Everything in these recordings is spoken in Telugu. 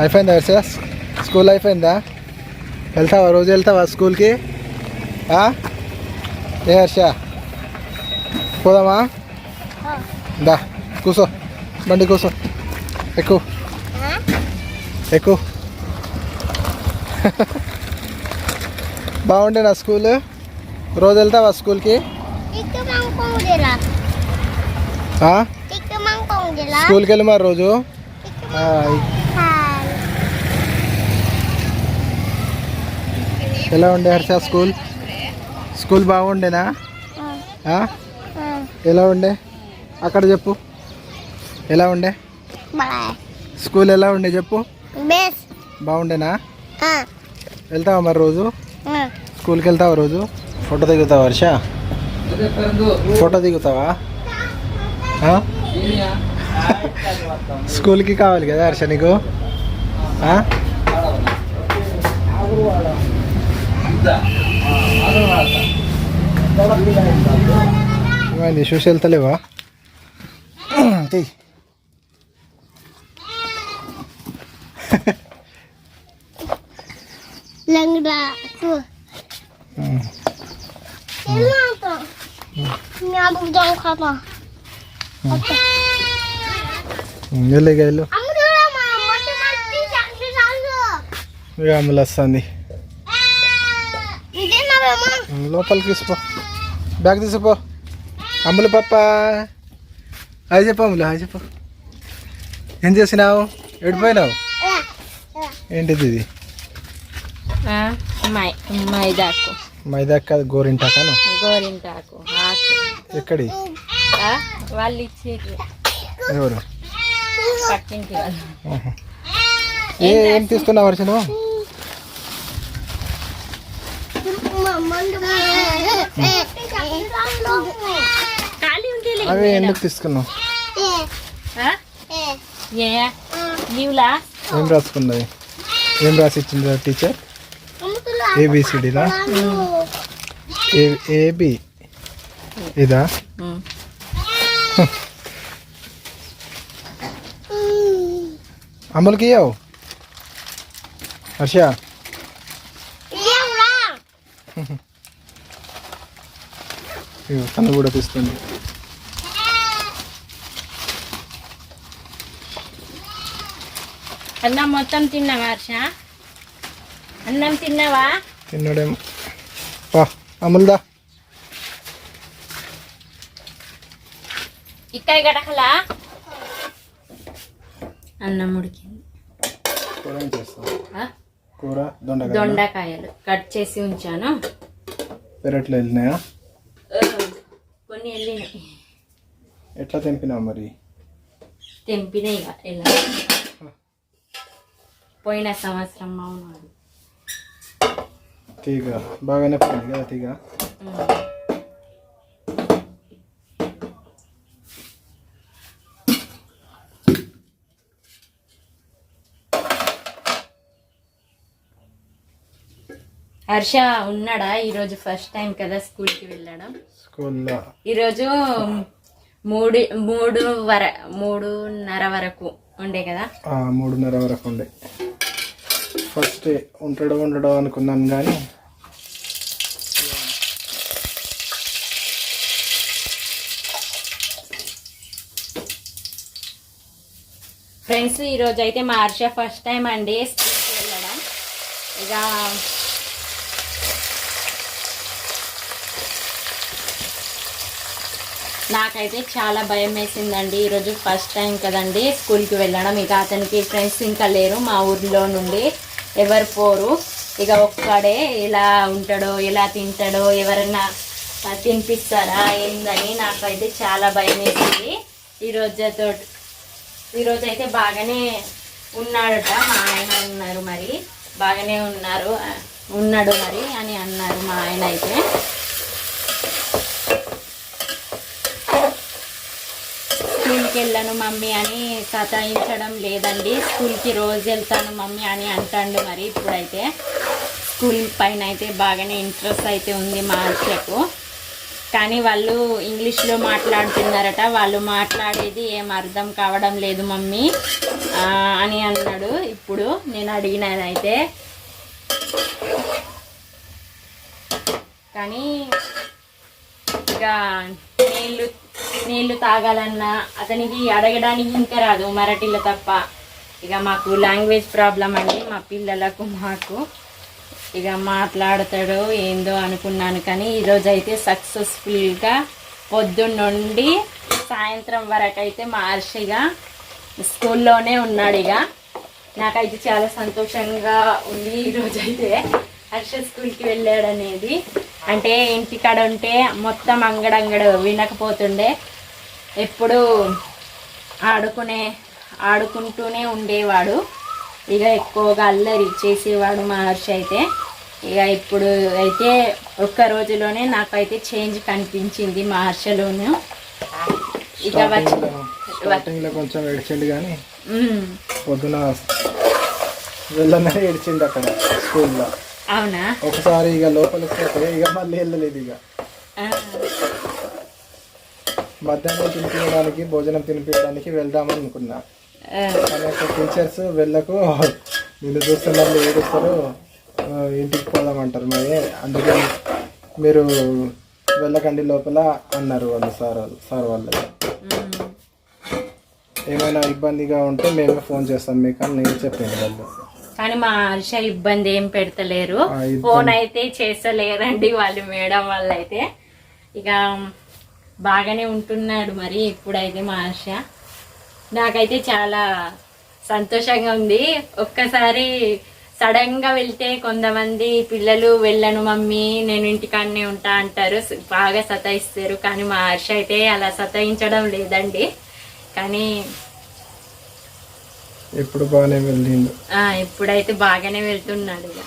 అయిపోయిందా హర్ష స్కూల్ అయిపోయిందా వెళ్తావా? రోజు వెళ్తావా స్కూల్కి? ఏ హర్ష? పోదామా? దా కూసో. బండి కూసో. ఎక్కువ ఎక్కువ బాగుండే నా స్కూల్? రోజు వెళ్తావా స్కూల్కి. స్కూల్కి వెళ్ళి మరి రోజు? ఎలా ఉండే హర్ష? స్కూల్? స్కూల్ బాగుండేనా? ఎలా ఉండే? అక్కడ చెప్పు. ఎలా ఉండే. స్కూల్ ఎలా ఉండే చెప్పు. బాగుండేనా? వెళ్తావా మరి రోజు. స్కూల్కి వెళ్తావా రోజు? ఫోటో దిగుతావా హర్ష? ఫోటో దిగుతావా? స్కూల్కి కావాలి కదా హర్ష నీకు? Hindi, social talaga. Okay. Langra tu. Hmm. Kenapa tu? Ni abu jauh kata. Apa? Ni lagi lo. Amrul mama, macam macam sakit sakit. Ramallah sani. లోపలికి తీసిపో బ్యాగ్ తీసిపో అమ్ములు పప్ప. హాయ్ చెప్పు అమ్ములు హాయ్ చెప్పు. ఏం చేసినావు? ఎడిపోయినావు. ఏంటిది ఇది? మై మైదాకు. మైదా కాదు గోరింటాకాను గోరింటాకు ఎక్కడి? వాళ్ళు ఇచ్చేది. ఎవరు? ఏం తీసుకున్నావు వర్షను అవి ఎందుకు తీసుకున్నావు. ఏ? రాసుకున్నది? ఏం రాసి ఇచ్చింది టీచర్? Kamu tuh ఏబిసిడినా Lalu. ఏ ఏబి ఇదా? ఉమ్. అమ్ములకి ఇవ్వవు హర్ష? తను కూడా తీస్తుంది అన్నం మొత్తం తిన్నావా హర్ష? అన్నం తిన్నావా? తిన్నాడేమో పా అమ్ముల్దా ఇక్కడ గడకలా అన్నం ఉడికింది. కూర ఏం చేస్తావు? ఆ? కూర దొండకాయ దొండకాయలు. కట్ చేసి ఉంచాను. పెరట్లో వెళ్ళినాయా? కొన్ని వెళ్ళినాయి ఎట్లా తెంపినావు మరి? తెంపినాయి ఇక ఇలా పోయిన సంవత్సరం అవును తీగ బాగానే పోయింది కదా తీగ? హర్ష ఉన్నాడా ఈరోజు ఫస్ట్ టైం కదా స్కూల్కి వెళ్ళడం? స్కూల్లో. ఈరోజు మూడు మూడు వర మూడున్నర వరకు ఉండే కదా? మూడున్నర వరకు ఉండే. ఫస్ట్ ఉంటాడో ఉండడో అనుకున్నాను కానీ ఫ్రెండ్స్ ఈరోజు అయితే మా హర్ష ఫస్ట్ టైం అండి స్కూల్కి వెళ్ళడం. ఇక నాకైతే చాలా భయం వేసిందండి. ఈరోజు ఫస్ట్ టైం కదండి స్కూల్కి వెళ్ళడం. ఇక అతనికి ఫ్రెండ్స్ ఇంకా లేరు. మా ఊర్లో నుండి ఎవరు పోరు. ఇక ఒక్కడే ఎలా ఉంటాడో ఎలా తింటాడో ఎవరన్నా తినిపిస్తారా ఏందని నాకైతే చాలా భయం వేసింది. ఈరోజుతో ఈరోజు అయితే బాగానే ఉన్నాడట. మా ఆయన ఉన్నారు మరి. బాగానే ఉన్నారు ఉన్నాడు మరి అని అన్నారు మా ఆయన అయితే. స్కూల్కి వెళ్ళాను మమ్మీ అని సతాయించడం లేదండి. స్కూల్కి రోజు వెళ్తాను మమ్మీ అని అంటాడు మరి ఇప్పుడైతే. స్కూల్ పైన అయితే బాగానే ఇంట్రెస్ట్ అయితే ఉంది మా ఆశకు కానీ వాళ్ళు ఇంగ్లీష్లో మాట్లాడుతున్నారట. వాళ్ళు మాట్లాడేది ఏం అర్థం కావడం లేదు మమ్మీ అని అన్నాడు. ఇప్పుడు నేను అడిగినదైతే. కానీ ఇక నీళ్ళు నీళ్ళు తాగాలన్నా అతనికి అడగడానికి ఇంకా రాదు మరాఠీలో తప్ప. ఇక మాకు లాంగ్వేజ్ ప్రాబ్లం అండి మా పిల్లలకు మాకు. ఇక మాట్లాడతాడో ఏందో అనుకున్నాను కానీ ఈరోజు అయితే సక్సెస్ఫుల్గా పొద్దున్నుండి సాయంత్రం వరకు అయితే మహర్షిగా స్కూల్లోనే ఉన్నాడు ఇక. నాకైతే చాలా సంతోషంగా ఉంది ఈరోజు అయితే హర్ష స్కూల్కి వెళ్ళాడు అనేది. అంటే ఇంటికాడ ఉంటే మొత్తం అంగడంగడు వినకపోతుండే. ఎప్పుడు ఆడుకునే ఆడుకుంటూనే ఉండేవాడు. ఇక ఎక్కువగా అల్లరి చేసేవాడు మా హర్ష అయితే. ఇక ఇప్పుడు అయితే ఒక్క రోజులోనే నాకైతే చేంజ్ కనిపించింది మా హర్షలోను. ఇక వచ్చి స్టార్టింగ్లో కొంచెం ఏడ్చిండు కానీ ఉమ్, పొద్దున ఏడ్చిండు అక్కడ స్కూల్లో అవునా? ఒకసారి ఇక లోపలికి పోతే ఇక మళ్ళీ వెళ్ళలేదు ఇక. మధ్యాహ్నం తినిపించడానికి భోజనం తినిపించడానికి వెళ్దామని అనుకున్నా. కానీ అక్కడ టీచర్స్ వెళ్ళకు నిన్ను చూస్తే మళ్ళీ ఏడుస్తారు ఇంటికి పోదామంటారు మరి అందుకే మీరు వెళ్ళకండి లోపల అన్నారు వాళ్ళు సార్ వాళ్ళు సార్ వాళ్ళు. ఏమైనా ఇబ్బందిగా ఉంటే మేమే ఫోన్ చేస్తాం. మీకు అని నేను చెప్పాను వాళ్ళు కానీ మా హర్ష ఇబ్బంది ఏం పెడతలేరు. ఫోన్ అయితే చేస్తలేరండి వాళ్ళు మేడం వాళ్ళు అయితే. ఇక బాగానే ఉంటున్నాడు మరి ఇప్పుడైతే మా హర్ష. నాకైతే చాలా సంతోషంగా ఉంది. ఒక్కసారి సడన్గా వెళ్తే కొంతమంది పిల్లలు వెళ్ళను మమ్మీ నేను ఇంటికాడనే ఉంటా అంటారు. బాగా సతాయిస్తారు. కానీ మా హర్ష అయితే అలా సతాయించడం లేదండి. కానీ ఎప్పుడు బాగానే వెళ్ళిండు. ఆ, ఇప్పుడైతే బాగానే వెళ్తున్నాడు ఇక.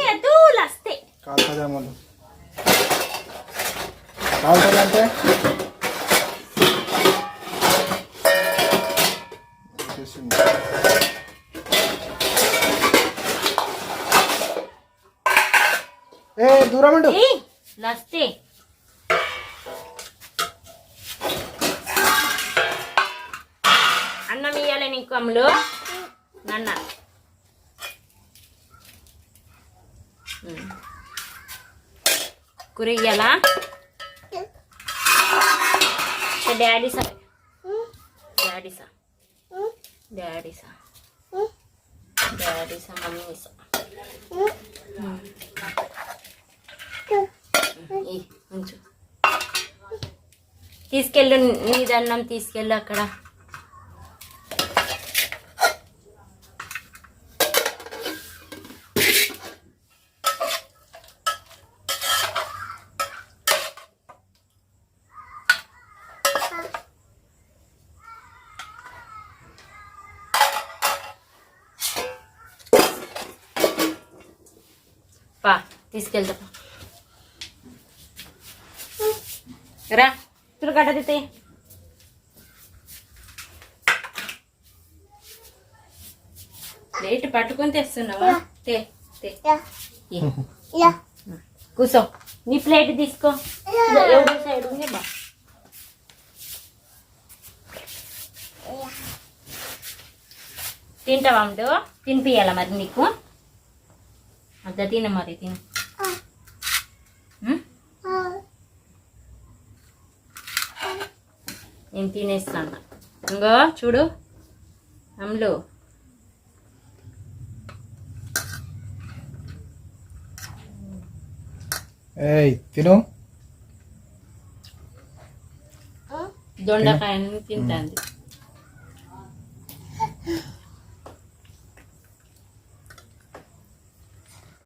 ఏ, చేసింది. ఏ దూరం ఉండు. లస్తే అన్నం ఇయ్యాలి నీకు అమ్ములు. నన్న. కూర ఇయ్యాలా? డాడీ డాడీ డాడీ సా డాడీ సా మమ్మీ సా తీసుకెళ్ళు నీ దండం తీసుకెళ్ళు అక్కడ పా తీసుకెళ్తా. రా తులు గడ్డ తితే ప్లేట్ పట్టుకొని తెస్తున్నావా? తే. కూసో. నీ ప్లేట్ తీసుకో. ఎవరి సైడ్ ఉంది? బా. తింటావా అంటూ తినిపియాలా మరి నీకు? అంత తిన మరి తిను. నేను తినేస్తాను. ఇంకో చూడు. అమ్ములు. ఏయ్ తిను. దొండకాయని తింటాంది.